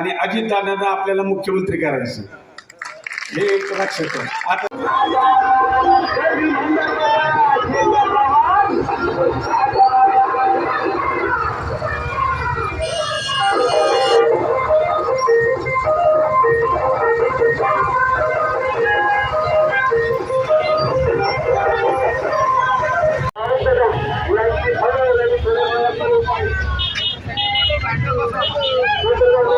आणि अजितदादांना आपल्याला मुख्यमंत्री करायचं. हे एक लक्षात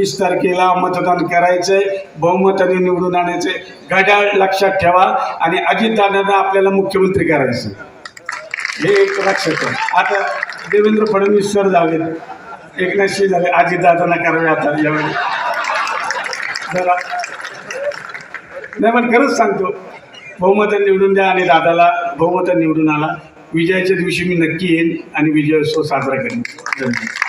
वीस तारखेला मतदान करायचंय. बहुमताने निवडून आणायचंय. घड्याळ लक्षात ठेवा आणि अजितदादांना आपल्याला मुख्यमंत्री करायचं हे एक लक्षात ठेवा. आता देवेंद्र फडणवीस सर झाले एकनाथशी झाले. अजितदादांना करावे आता यावेळी. जरा नाही पण खरंच सांगतो. बहुमत निवडून द्या आणि दादाला. बहुमत निवडून आला विजयाच्या दिवशी मी नक्की येईन आणि विजयोत्सव साजरा करेन. धन्यवाद.